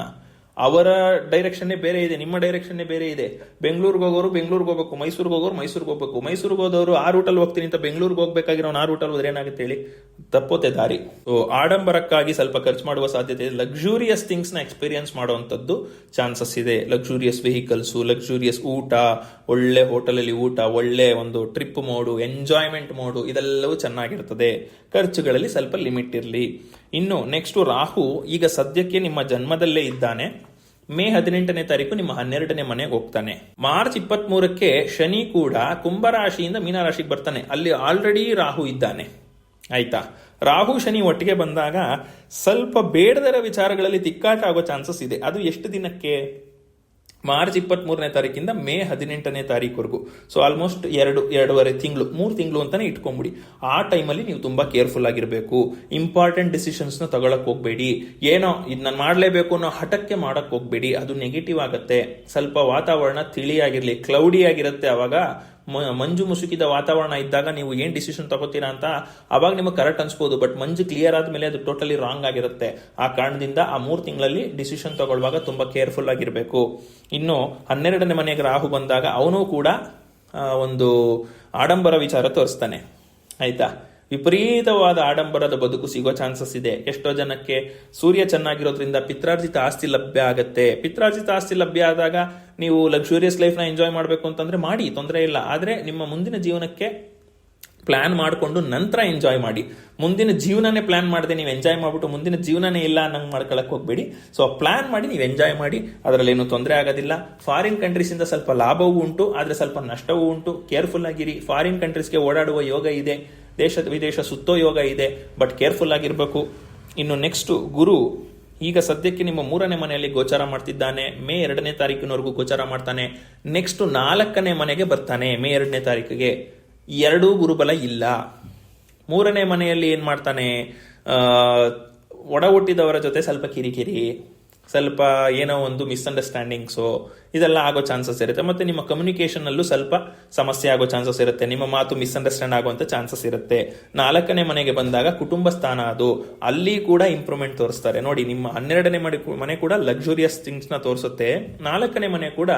ಅವರ ಡೈರೆಕ್ಷನ್ನೇ ಬೇರೆ ಇದೆ, ನಿಮ್ಮ ಡೈರೆಕ್ಷನ್ನೇ ಬೇರೆ ಇದೆ. ಬೆಂಗಳೂರಿಗೆ ಹೋಗೋರು ಬೆಂಗಳೂರಿಗೆ ಹೋಗ್ಬೇಕು, ಮೈಸೂರಿಗೆ ಹೋಗೋರು ಮೈಸೂರಿಗೆ ಹೋಗ್ಬೇಕು. ಮೈಸೂರಿಗೆ ಹೋದವರು ಆ ರೂಟಲ್ಲಿ ಹೋಗ್ತೀನಿ ಅಂತ ಬೆಂಗಳೂರಿಗೆ ಹೋಗ್ಬೇಕಾಗಿರೋ ಆ ರೂಟಲ್ಲಿ ಹೋದ್ರೆ ಏನಾಗುತ್ತೆ ಹೇಳಿ? ತಪ್ಪೋತೆ ದಾರಿ. ಸೊ ಆಡಂಬರಕ್ಕಾಗಿ ಸ್ವಲ್ಪ ಖರ್ಚು ಮಾಡುವ ಸಾಧ್ಯತೆ ಇದೆ. ಲಕ್ಸುರಿಯಸ್ ಥಿಂಗ್ಸ್ನ ಎಕ್ಸ್ಪೀರಿಯನ್ಸ್ ಮಾಡುವಂಥದ್ದು ಚಾನ್ಸಸ್ ಇದೆ. ಲಕ್ಸುರಿಯಸ್ ವೆಹಿಕಲ್ಸು ಲಕ್ಸುರಿಯಸ್ ಊಟ, ಒಳ್ಳೆ ಹೋಟೆಲಲ್ಲಿ ಊಟ, ಒಳ್ಳೆ ಒಂದು ಟ್ರಿಪ್ ಮೋಡು ಎಂಜಾಯ್ಮೆಂಟ್ ಮೋಡು ಇದೆಲ್ಲವೂ ಚೆನ್ನಾಗಿರ್ತದೆ. ಖರ್ಚುಗಳಲ್ಲಿ ಸ್ವಲ್ಪ ಲಿಮಿಟ್ ಇರಲಿ. ಇನ್ನು ನೆಕ್ಸ್ಟ್ ರಾಹು ಈಗ ಸದ್ಯಕ್ಕೆ ನಿಮ್ಮ ಜನ್ಮದಲ್ಲೇ ಇದ್ದಾನೆ. ಮೇ ಹದಿನೆಂಟನೇ ತಾರೀಕು ನಿಮ್ಮ ಹನ್ನೆರಡನೇ ಮನೆಗೆ ಹೋಗ್ತಾನೆ. ಮಾರ್ಚ್ ಇಪ್ಪತ್ತ್ ಮೂರಕ್ಕೆ ಶನಿ ಕೂಡ ಕುಂಭರಾಶಿಯಿಂದ ಮೀನರಾಶಿಗೆ ಬರ್ತಾನೆ. ಅಲ್ಲಿ ಆಲ್ರೆಡಿ ರಾಹು ಇದ್ದಾನೆ. ಆಯ್ತಾ? ರಾಹು ಶನಿ ಒಟ್ಟಿಗೆ ಬಂದಾಗ ಸ್ವಲ್ಪ ಬೇಡದರ ವಿಚಾರಗಳಲ್ಲಿ ತಿಕ್ಕಾಟ ಆಗೋ ಚಾನ್ಸಸ್ ಇದೆ. ಅದು ಎಷ್ಟು ದಿನಕ್ಕೆ? ಮಾರ್ಚ್ ಇಪ್ಪತ್ತ್ ಮೂರನೇ ತಾರೀಕಿಂದ ಮೇ ಹದಿನೆಂಟನೇ ತಾರೀಕುವರೆಗೂ. ಸೊ ಆಲ್ಮೋಸ್ಟ್ ಎರಡು, ಎರಡೂವರೆ ತಿಂಗಳು, ಮೂರು ತಿಂಗಳು ಅಂತಾನೆ ಇಟ್ಕೊಂಬಿಡಿ. ಆ ಟೈಮಲ್ಲಿ ನೀವು ತುಂಬಾ ಕೇರ್ಫುಲ್ ಆಗಿರಬೇಕು. ಇಂಪಾರ್ಟೆಂಟ್ ಡಿಸಿಷನ್ಸ್ನ ತಗೊಳಕ್ಕೆ ಹೋಗ್ಬೇಡಿ. ಏನೋ, ಇದು ನಾನು ಮಾಡಲೇಬೇಕು ಅನ್ನೋ ಹಠಕ್ಕೆ ಮಾಡಕ್ ಹೋಗ್ಬೇಡಿ. ಅದು ನೆಗೆಟಿವ್ ಆಗುತ್ತೆ. ಸ್ವಲ್ಪ ವಾತಾವರಣ ತಿಳಿಯಾಗಿರಲಿ ಕ್ಲೌಡಿ ಆಗಿರುತ್ತೆ ಅವಾಗ ಮ- ಮಂಜು ಮುಸುಕಿದ ವಾತಾವರಣ ಇದ್ದಾಗ ನೀವು ಏನ್ ಡಿಸಿಷನ್ ತಗೋತೀರಾ ಅಂತ ಅವಾಗ ನಿಮಗೆ ಕರೆಕ್ಟ್ ಅನ್ಸ್ಬೋದು. ಬಟ್ ಮಂಜು ಕ್ಲಿಯರ್ ಆದ್ಮೇಲೆ ಅದು ಟೋಟಲಿ ರಾಂಗ್ ಆಗಿರುತ್ತೆ. ಆ ಕಾರಣದಿಂದ ಆ ಮೂರು ತಿಂಗಳಲ್ಲಿ ಡಿಸಿಷನ್ ತಗೊಳ್ಳುವಾಗ ತುಂಬಾ ಕೇರ್ಫುಲ್ ಆಗಿರಬೇಕು. ಇನ್ನು ಹನ್ನೆರಡನೇ ಮನೆಗೆ ರಾಹು ಬಂದಾಗ ಅವನು ಕೂಡ ಒಂದು ಆಡಂಬರ ವಿಚಾರ ತೋರಿಸ್ತಾನೆ. ಆಯ್ತಾ? ವಿಪರೀತವಾದ ಆಡಂಬರದ ಬದುಕು ಸಿಗೋ ಚಾನ್ಸಸ್ ಇದೆ. ಎಷ್ಟೋ ಜನಕ್ಕೆ ಸೂರ್ಯ ಚೆನ್ನಾಗಿರೋದ್ರಿಂದ ಪಿತ್ರಾರ್ಜಿತ ಆಸ್ತಿ ಲಭ್ಯ ಆಗತ್ತೆ. ಪಿತ್ರಾರ್ಜಿತ ಆಸ್ತಿ ಲಭ್ಯ ಆದಾಗ ನೀವು ಲಕ್ಸುರಿಯಸ್ನ ಎಂಜಾಯ್ ಮಾಡಬೇಕು ಅಂತಂದ್ರೆ ಮಾಡಿ, ತೊಂದರೆ ಇಲ್ಲ. ಆದ್ರೆ ನಿಮ್ಮ ಮುಂದಿನ ಜೀವನಕ್ಕೆ ಪ್ಲಾನ್ ಮಾಡಿಕೊಂಡು ನಂತರ ಎಂಜಾಯ್ ಮಾಡಿ. ಮುಂದಿನ ಜೀವನನೇ ಪ್ಲಾನ್ ಮಾಡದೆ ನೀವು ಎಂಜಾಯ್ ಮಾಡ್ಬಿಟ್ಟು ಮುಂದಿನ ಜೀವನನೇ ಇಲ್ಲ ನಂಗೆ ಮಾಡ್ಕೊಳಕ್ ಹೋಗ್ಬೇಡಿ. ಸೊ ಪ್ಲಾನ್ ಮಾಡಿ ನೀವು ಎಂಜಾಯ್ ಮಾಡಿ. ಅದರಲ್ಲಿ ಏನು ತೊಂದರೆ ಆಗೋದಿಲ್ಲ. ಫಾರಿನ್ ಕಂಟ್ರೀಸಿಂದ ಸ್ವಲ್ಪ ಲಾಭವೂ ಉಂಟು, ಆದ್ರೆ ಸ್ವಲ್ಪ ನಷ್ಟವೂ ಉಂಟು. ಕೇರ್ಫುಲ್ ಆಗಿರಿ. ಫಾರಿನ್ ಕಂಟ್ರೀಸ್ಗೆ ಓಡಾಡುವ ಯೋಗ ಇದೆ. ದೇಶ, ವಿದೇಶ ಸುತ್ತೋ ಯೋಗ ಇದೆ ಬಟ್ ಕೇರ್ಫುಲ್ ಆಗಿರಬೇಕು. ಇನ್ನು ನೆಕ್ಸ್ಟ್ ಗುರು, ಈಗ ಸದ್ಯಕ್ಕೆ ನಿಮ್ಮ ಮೂರನೇ ಮನೆಯಲ್ಲಿ ಗೋಚಾರ ಮಾಡ್ತಿದ್ದಾನೆ, ಮೇ ಎರಡನೇ ತಾರೀಕಿನವರೆಗೂ ಗೋಚಾರ ಮಾಡ್ತಾನೆ. ನೆಕ್ಸ್ಟ್ ನಾಲ್ಕನೇ ಮನೆಗೆ ಬರ್ತಾನೆ, ಮೇ ಎರಡನೇ ತಾರೀಕಿಗೆ. ಎರಡೂ ಗುರುಬಲ ಇಲ್ಲ. ಮೂರನೇ ಮನೆಯಲ್ಲಿ ಏನ್ ಮಾಡ್ತಾನೆ? ಒಡ ಹುಟ್ಟಿದವರ ಜೊತೆ ಸ್ವಲ್ಪ ಕಿರಿಕಿರಿ. ಸ್ವಲ್ಪ ಏನೋ ಒಂದು ಮಿಸ್ಅಂಡರ್ಸ್ಟ್ಯಾಂಡಿಂಗ್ಸು ಇದೆಲ್ಲ ಆಗೋ ಚಾನ್ಸಸ್ ಇರುತ್ತೆ. ಮತ್ತೆ ನಿಮ್ಮ ಕಮ್ಯುನಿಕೇಶನ್ ಅಲ್ಲೂ ಸ್ವಲ್ಪ ಸಮಸ್ಯೆ ಆಗೋ ಚಾನ್ಸಸ್ ಇರುತ್ತೆ. ನಿಮ್ಮ ಮಾತು ಮಿಸ್ಅಂಡರ್ಸ್ಟ್ಯಾಂಡ್ ಆಗುವಂಥ ಚಾನ್ಸಸ್ ಇರುತ್ತೆ. ನಾಲ್ಕನೇ ಮನೆಗೆ ಬಂದಾಗ ಕುಟುಂಬ ಸ್ಥಾನ ಅದು. ಅಲ್ಲಿ ಕೂಡ ಇಂಪ್ರೂವ್ಮೆಂಟ್ ತೋರಿಸ್ತಾರೆ. ನೋಡಿ, ನಿಮ್ಮ ಹನ್ನೆರಡನೇ ಮನೆ ಮನೆ ಕೂಡ ಲಕ್ಸುರಿಯಸ್ ಥಿಂಗ್ಸ್ನ ತೋರಿಸುತ್ತೆ. ನಾಲ್ಕನೇ ಮನೆ ಕೂಡ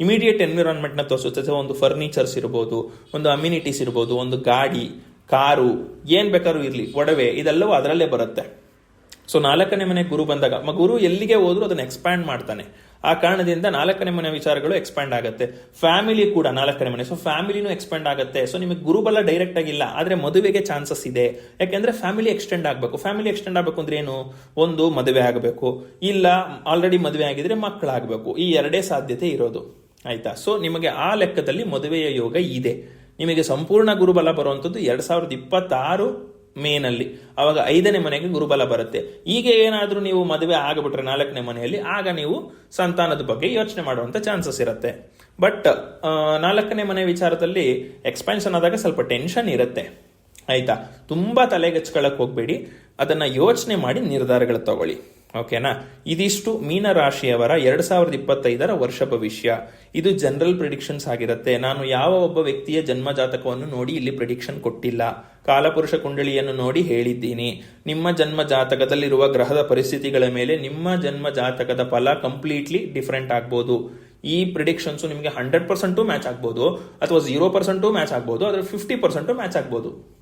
ಇಮಿಡಿಯೇಟ್ ಎನ್ವಿರಾನ್ಮೆಂಟ್ನ ತೋರಿಸುತ್ತೆ. ಒಂದು ಫರ್ನಿಚರ್ಸ್ ಇರ್ಬೋದು, ಒಂದು ಅಮ್ಯುನಿಟೀಸ್ ಇರ್ಬೋದು, ಒಂದು ಗಾಡಿ, ಕಾರು, ಏನ್ ಬೇಕಾದ್ರೂ ಇರಲಿ, ಒಡವೆ, ಇದೆಲ್ಲವೂ ಅದರಲ್ಲೇ ಬರುತ್ತೆ. ಸೊ ನಾಲ್ಕನೇ ಮನೆ ಗುರು ಬಂದಾಗ ಗುರು ಎಲ್ಲಿಗೆ ಹೋದ್ರು ಅದನ್ನ ಎಕ್ಸ್ಪ್ಯಾಂಡ್ ಮಾಡ್ತಾನೆ. ಆ ಕಾರಣದಿಂದ ನಾಲ್ಕನೇ ಮನೆ ವಿಚಾರಗಳು ಎಕ್ಸ್ಪ್ಯಾಂಡ್ ಆಗುತ್ತೆ. ಫ್ಯಾಮಿಲಿ ಕೂಡ ನಾಲ್ಕನೇ ಮನೆ ಸೊ ಫ್ಯಾಮಿಲಿನೂ ಎಕ್ಸ್ಪ್ಯಾಂಡ್ ಆಗುತ್ತೆ. ಸೊ ನಿಮಗೆ ಗುರುಬಲ ಡೈರೆಕ್ಟ್ ಆಗಿಲ್ಲ ಆದ್ರೆ ಮದುವೆಗೆ ಚಾನ್ಸಸ್ ಇದೆ. ಯಾಕೆಂದ್ರೆ ಫ್ಯಾಮಿಲಿ ಎಕ್ಸ್ಟೆಂಡ್ ಆಗಬೇಕು. ಫ್ಯಾಮಿಲಿ ಎಕ್ಸ್ಟೆಂಡ್ ಆಗಬೇಕು ಅಂದ್ರೆ ಏನು? ಒಂದು, ಮದುವೆ ಆಗಬೇಕು. ಇಲ್ಲ ಆಲ್ರೆಡಿ ಮದುವೆ ಆಗಿದ್ರೆ ಮಕ್ಕಳಾಗಬೇಕು. ಈ ಎರಡೇ ಸಾಧ್ಯತೆ ಇರೋದು. ಆಯ್ತಾ? ಸೊ ನಿಮಗೆ ಆ ಲೆಕ್ಕದಲ್ಲಿ ಮದುವೆಯ ಯೋಗ ಇದೆ. ನಿಮಗೆ ಸಂಪೂರ್ಣ ಗುರುಬಲ ಬರುವಂಥದ್ದು ಎರಡ್ ಸಾವಿರದ ಇಪ್ಪತ್ತಾರು ಮೇನಲ್ಲಿ. ಅವಾಗ ಐದನೇ ಮನೆಗೆ ಗುರುಬಲ ಬರುತ್ತೆ. ಈಗ ಏನಾದರೂ ನೀವು ಮದುವೆ ಆಗಿಬಿಟ್ರೆ ನಾಲ್ಕನೇ ಮನೆಯಲ್ಲಿ, ಆಗ ನೀವು ಸಂತಾನದ ಬಗ್ಗೆ ಯೋಚನೆ ಮಾಡುವಂಥ ಚಾನ್ಸಸ್ ಇರುತ್ತೆ. ಬಟ್ ನಾಲ್ಕನೇ ಮನೆ ವಿಚಾರದಲ್ಲಿ ಎಕ್ಸ್ಪಾನ್ಷನ್ ಆದಾಗ ಸ್ವಲ್ಪ ಟೆನ್ಷನ್ ಇರುತ್ತೆ. ಆಯ್ತಾ? ತುಂಬ ತಲೆಗೆಚ್ಕೊಳ್ಳೋಕೆ ಹೋಗಬೇಡಿ. ಅದನ್ನು ಯೋಚನೆ ಮಾಡಿ ನಿರ್ಧಾರಗಳು ತಗೊಳ್ಳಿ. ಓಕೆನಾ? ಇದಿಷ್ಟು ಮೀನ ರಾಶಿಯವರ ಎರಡ್ ಸಾವಿರದ ಇಪ್ಪತ್ತೈದರ ವರ್ಷ ಭವಿಷ್ಯ. ಇದು ಜನರಲ್ ಪ್ರಿಡಿಕ್ಷನ್ಸ್ ಆಗಿರುತ್ತೆ. ನಾನು ಯಾವ ಒಬ್ಬ ವ್ಯಕ್ತಿಯ ಜನ್ಮ ಜಾತಕವನ್ನು ನೋಡಿ ಇಲ್ಲಿ ಪ್ರಿಡಿಕ್ಷನ್ ಕೊಟ್ಟಿಲ್ಲ. ಕಾಲಪುರುಷ ಕುಂಡಳಿಯನ್ನು ನೋಡಿ ಹೇಳಿದ್ದೀನಿ. ನಿಮ್ಮ ಜನ್ಮ ಜಾತಕದಲ್ಲಿರುವ ಗ್ರಹದ ಪರಿಸ್ಥಿತಿಗಳ ಮೇಲೆ ನಿಮ್ಮ ಜನ್ಮ ಜಾತಕದ ಫಲ ಕಂಪ್ಲೀಟ್ಲಿ ಡಿಫ್ರೆಂಟ್ ಆಗ್ಬೋದು. ಈ ಪ್ರಿಡಿಕ್ಷನ್ಸ್ ನಿಮಗೆ ಹಂಡ್ರೆಡ್ ಪರ್ಸೆಂಟು ಮ್ಯಾಚ್ ಆಗ್ಬೋದು ಅಥವಾ ಜೀರೋ ಪರ್ಸೆಂಟು ಮ್ಯಾಚ್ ಆಗ್ಬೋದು ಅದ್ರ ಫಿಫ್ಟಿ ಪರ್ಸೆಂಟು ಮ್ಯಾಚ್ ಆಗ್ಬೋದು.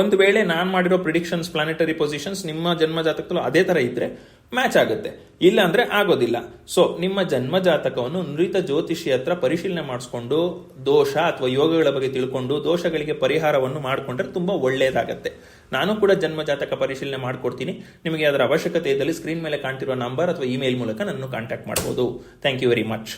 ಒಂದು ವೇಳೆ ನಾನು ಮಾಡಿರೋ ಪ್ರಿಡಿಕ್ಷನ್ಸ್ ಪ್ಲಾನೆಟರಿ ಪೊಸಿಷನ್ಸ್ ನಿಮ್ಮ ಜನ್ಮ ಜಾತಕದಲ್ಲೂ ಅದೇ ತರ ಇದ್ರೆ ಮ್ಯಾಚ್ ಆಗುತ್ತೆ. ಇಲ್ಲ ಅಂದ್ರೆ ಆಗೋದಿಲ್ಲ. ಸೊ ನಿಮ್ಮ ಜನ್ಮ ಜಾತಕವನ್ನು ನುರಿತ ಜ್ಯೋತಿಷಿ ಹತ್ರ ಪರಿಶೀಲನೆ ಮಾಡಿಸ್ಕೊಂಡು, ದೋಷ ಅಥವಾ ಯೋಗಗಳ ಬಗ್ಗೆ ತಿಳ್ಕೊಂಡು, ದೋಷಗಳಿಗೆ ಪರಿಹಾರವನ್ನು ಮಾಡಿಕೊಂಡ್ರೆ ತುಂಬಾ ಒಳ್ಳೆಯದಾಗತ್ತೆ ನಾನು ಕೂಡ ಜನ್ಮ ಜಾತಕ ಪರಿಶೀಲನೆ ಮಾಡಿಕೊಡ್ತೀನಿ. ನಿಮಗೆ ಅದರ ಅವಶ್ಯಕತೆ ಇದ್ದಲ್ಲಿ ಸ್ಕ್ರೀನ್ ಮೇಲೆ ಕಾಣ್ತಿರೋ ನಂಬರ್ ಅಥವಾ ಇಮೇಲ್ ಮೂಲಕ ನನ್ನನ್ನು ಕಾಂಟ್ಯಾಕ್ಟ್ ಮಾಡಬಹುದು ಥ್ಯಾಂಕ್ ಯು ವೆರಿ ಮಚ್